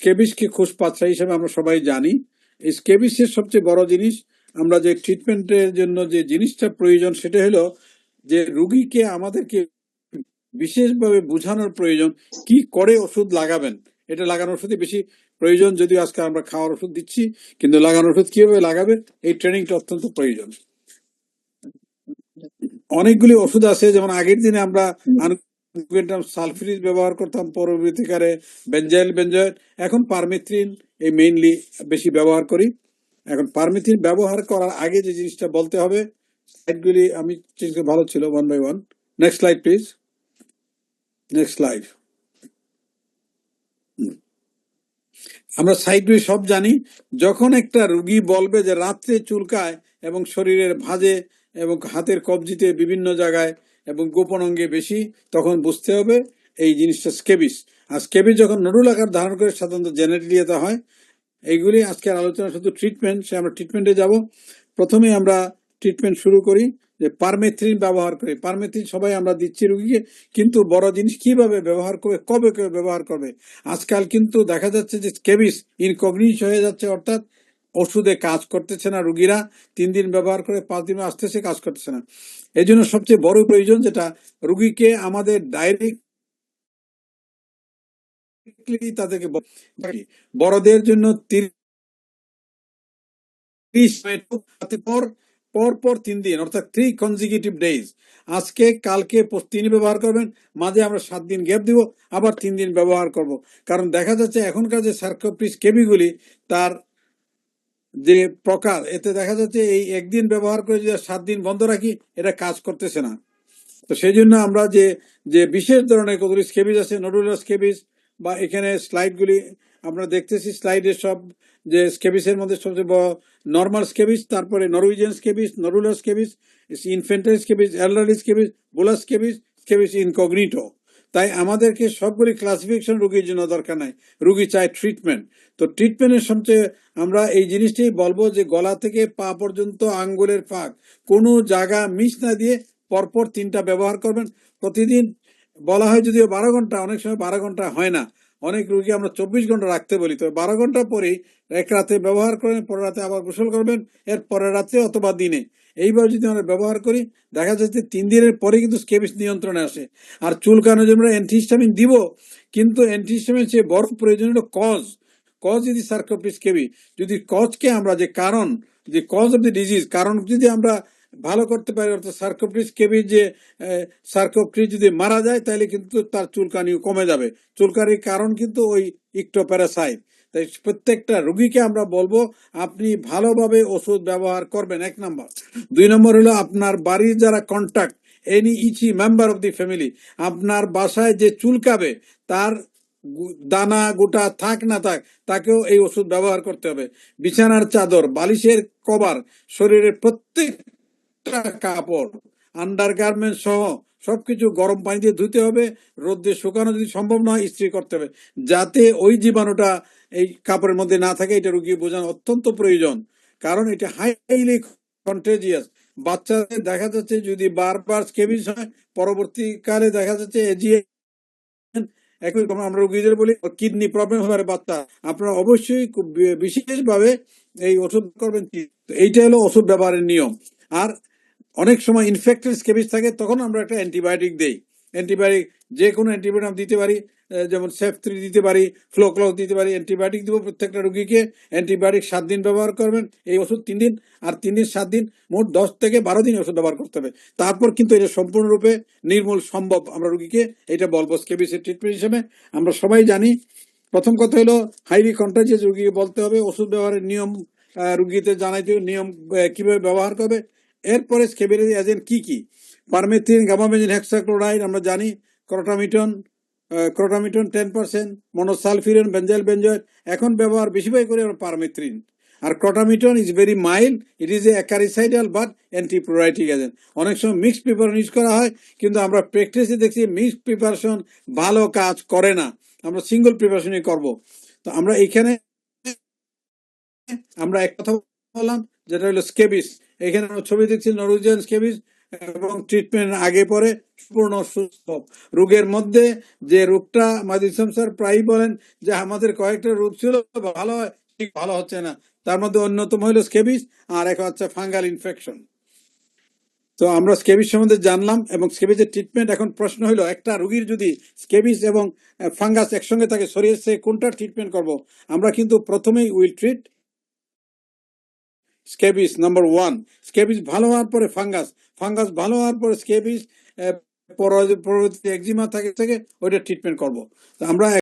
স্কেবিসকে খোঁজ পাচ্ছা হিসেবে আমরা সবাই জানি। এই স্কেবিসের সবচেয়ে বড় জিনিস আমরা যে ট্রিটমেন্টের জন্য যে জিনিসটা প্রয়োজন সেটা হলো যে রুগীকে আমাদেরকে বিশেষভাবে বোঝানোর প্রয়োজন কি করে ওষুধ লাগাবেন। এটা লাগানোর ওষুধই বেশি প্রয়োজন যদিও আজকে আমরা খাওয়ার ওষুধ দিচ্ছি কিন্তু লাগানোর ওষুধ কীভাবে লাগাবে এই ট্রেনিংটা অত্যন্ত প্রয়োজন। অনেকগুলি ওষুধ আছে যেমন আগের দিনে আমরা সালফিরিজ ব্যবহার করতাম, পরবর্তীকালে বেঞ্জাইল বেঞ্জয়েড এখন পারমিথ্রিন এই মেইনলি বেশি ব্যবহার করি। এখন পারমিথ্রিন ব্যবহার করার আগে যে জিনিসটা বলতে হবে স্লাইডগুলি আমি চিন্তা ভালো ছিল one by one next slide please next slide আমরা সাইডগুলি সব জানি, যখন একটা রুগী বলবে যে রাত্রে চুলকায় এবং শরীরের ভাঁজে এবং হাতের কবজিতে বিভিন্ন জায়গায় এবং গোপন অঙ্গে বেশি, তখন বুঝতে হবে এই জিনিসটা স্কেবিস আর স্কেবিস যখন নডুল আকার ধারণ করে সাধারণত জেনেটিলিয়াতে হয়, এইগুলি আজকের আলোচনা শুধু ট্রিটমেন্ট সে আমরা ট্রিটমেন্টে যাব। প্রথমে আমরা ট্রিটমেন্ট শুরু করি, যে পারমেথ্রিন ব্যবহার করে। পারমেথ্রিন সবাই আমরা দিচ্ছি রুগীকে, কিন্তু বড় জিনিস কীভাবে ব্যবহার করবে, কবে কবে ব্যবহার করবে? আজকাল কিন্তু দেখা যাচ্ছে যে স্কেবিস ইনকগনিশ হয়ে যাচ্ছে, অর্থাৎ ওষুধে কাজ করতেছে না রুগীরা, তিন দিন ব্যবহার করে পাঁচ দিন আসতেছে কাজ করতেছে না। এই জন্য সবচেয়ে বড় প্রয়োজন যেটা, রুগীকে আমাদের ডাইরেক্ট তাদেরকে বড়দের জন্য তিরিশ পর পর পর তিন দিন, অর্থাৎ থ্রি কনজিকিউটিভ ডেজ আজকে, কালকে তিন ব্যবহার করবেন, মাঝে আমরা সাত দিন গ্যাপ দিব, আবার তিন দিন ব্যবহার করব। কারণ দেখা যাচ্ছে এখনকার যে সার্কোপ্রিস কেবিগুলি, তার যে প্রকার, এতে দেখা যাচ্ছে এই একদিন ব্যবহার করে যদি সাত দিন বন্ধ রাখি, এটা কাজ করতেছে না। তো সেই জন্য আমরা যে যে বিশেষ ধরনের কতগুলি স্কেবিজ আছে নডুলার স্কেবিজ, বা এখানে স্লাইডগুলি আমরা দেখতেছি স্লাইডের সব যে স্কেবিসের মধ্যে সবচেয়ে বড় নর্মাল স্কেবিস তারপরে Norwegian scabies nodular scabies infantile scabies elderly scabies bullous scabies scabies incognito. তাই আমাদেরকে সবগুলি ক্লাসিফিকেশন রুগীর জন্য দরকার নাই। রুগী চায় ট্রিটমেন্ট তো ট্রিটমেন্টের সবচেয়ে আমরা এই জিনিসটি বলব যে গলা থেকে পা পর্যন্ত আঙ্গুলের ফাঁক, কোনো জায়গা মিস না দিয়ে পরপর তিনটা ব্যবহার করবেন। প্রতিদিন বলা হয় যদিও বারো ঘণ্টা, অনেক সময় বারো ঘণ্টা হয় না। অনেক রুগী আমরা চব্বিশ ঘণ্টা রাখতে বলি, তবে বারো ঘণ্টা পরেই এক রাতে ব্যবহার করবেন পরের রাতে আবার গোসল করবেন, এর পরের রাতে অথবা দিনে। এইভাবে যদি আমরা ব্যবহার করি, দেখা যাচ্ছে তিন দিনের পরে কিন্তু স্কেবিস নিয়ন্ত্রণে আসে। আর চুলকানোর জন্য আমরা অ্যান্টিহিস্টামিন দিব, কিন্তু অ্যান্টিহিস্টামিন সে বড় প্রয়োজনীয় কজ কজ যদি সার্কোপিস কেবি যদি কজকে আমরা যে কারণ, যে কজ অফ দি ডিজিজ, কারণ যদি আমরা ভালো করতে পারে, অর্থাৎ সার্কোপ্রিস কেবি যে সার্কোপ্রিস যদি মারা যায়, তাহলে কিন্তু তার চুলকানিও কমে যাবে। চুলকানির কারণ কিন্তু ওই ইকটোপ্যারাসাইট। তাই প্রত্যেকটা রুগীকে আমরা বলব, আপনি ভালোভাবে ওষুধ ব্যবহার করবেন। এক নম্বর। দুই নম্বর হলো আপনার বাড়ির যারা contact any itchy member of the family আপনার বাসায় যে চুলকাবে, তার দানা গোটা থাক না থাক, তাকেও এই ওষুধ ব্যবহার করতে হবে। বিছানার চাদর, বালিশের কভার, শরীরের প্রত্যেকটা কাপড় আন্ডার গার্মেন্ট সহ সবকিছু গরম পানি দিয়ে ধুতে হবে রোদ্রে শুকানো যদি সম্ভব নয় ইস্ত্রি করতে হবে। যাতে ওই জীবাণুটা এই কাপড়ের মধ্যে না থাকে, এটা রুগী বোঝানো অত্যন্ত প্রয়োজন। কারণ এটা হাইলি কন্টেজিয়াস বাচ্চাদের দেখা যাচ্ছে যদি বারবার স্কেবিস হয়, পরবর্তীকালে দেখা যাচ্ছে আমরা রোগীদের বলি, কিডনি প্রবলেম পারে বাচ্চা। আপনারা অবশ্যই বিশেষভাবে এই ওষুধ করবেন এইটা হলো ওষুধ ব্যবহারের নিয়ম। আর অনেক সময় ইনফেক্টেড স্কেবিস থাকে, তখন আমরা একটা অ্যান্টিবায়োটিক দেই। অ্যান্টিবায়োটিক যে কোনো অ্যান্টিবায়োটিক দিতে পারি যেমন সেফ থ্রি দিতে পারি ফ্লোক্লস দিতে পারি অ্যান্টিবায়োটিক দেবো প্রত্যেকটা রুগীকে। অ্যান্টিবায়োটিক সাত দিন ব্যবহার করবেন, এই ওষুধ তিন দিন, আর তিন দিন, সাত দিন, মোট দশ থেকে বারো দিন ওষুধ ব্যবহার করতে হবে। তারপর কিন্তু এটা সম্পূর্ণরূপে নির্মূল সম্ভব আমরা রুগীকে, এটা বলব স্কেবিসের ট্রিটমেন্ট হিসেবে। আমরা সবাই জানি, প্রথম কথা হলো হাইলি কন্টাজিয়াস রুগীকে বলতে হবে, ওষুধ ব্যবহারের নিয়ম রুগীতে জানাইতে নিয়ম কীভাবে ব্যবহার করবে। এরপরে স্কেবির এজেন্ট কি কি? পারমেথিন গামামেজিন হেক্সাক্লোরাইড, আমরা জানি, crotamiton crotamiton ten percent, monosulfiram, benzyl benzoate. এখন ব্যবহার বেশিরভাগ করে আমরা permethrin R crotamiton is very mild it is a acaricidal but antipruritic agent অনেক সময় মিক্সড প্রিপারেশন ইউজ করা হয়, কিন্তু আমরা প্র্যাকটিসে দেখছি মিক্সড প্রিপারেশন ভালো কাজ করে না। আমরা সিঙ্গল প্রিপারেশনই করব। তো আমরা এখানে আমরা এক কথা বললাম, যেটা হলো স্কেবিস এখানে ছবি দেখছি নরওয়েজিয়ান স্কেবিস এবং ট্রিটমেন্ট আগে পরে সম্পূর্ণ সুস্থ। রোগের মধ্যে যে রোগটা মাদিস স্যার প্রায়ই বলেন যে আমাদের কয়েকটা রোগ ছিল, ভালো হয় ভালো হচ্ছে না। তার মধ্যে অন্যতম হলো স্কেবিস আর এক হচ্ছে ফাঙ্গাল ইনফেকশন। তো আমরা স্কেবিস সম্বন্ধে জানলাম এবং স্কেবিসের ট্রিটমেন্ট এখন প্রশ্ন হলো, একটা রোগীর যদি স্কেবিস এবং ফাঙ্গাস একসঙ্গে থাকে শরীরে কোনটা ট্রিটমেন্ট করব? আমরা কিন্তু প্রথমেই will treat scabies number one scabies ভালো হওয়ার পরে ফাঙ্গাস ফাঙ্গাস ভালো হওয়ার পরে স্কেবিস পরবর্তী একজিমা থাকে, থেকে, ওইটা ট্রিটমেন্ট করব। আমরা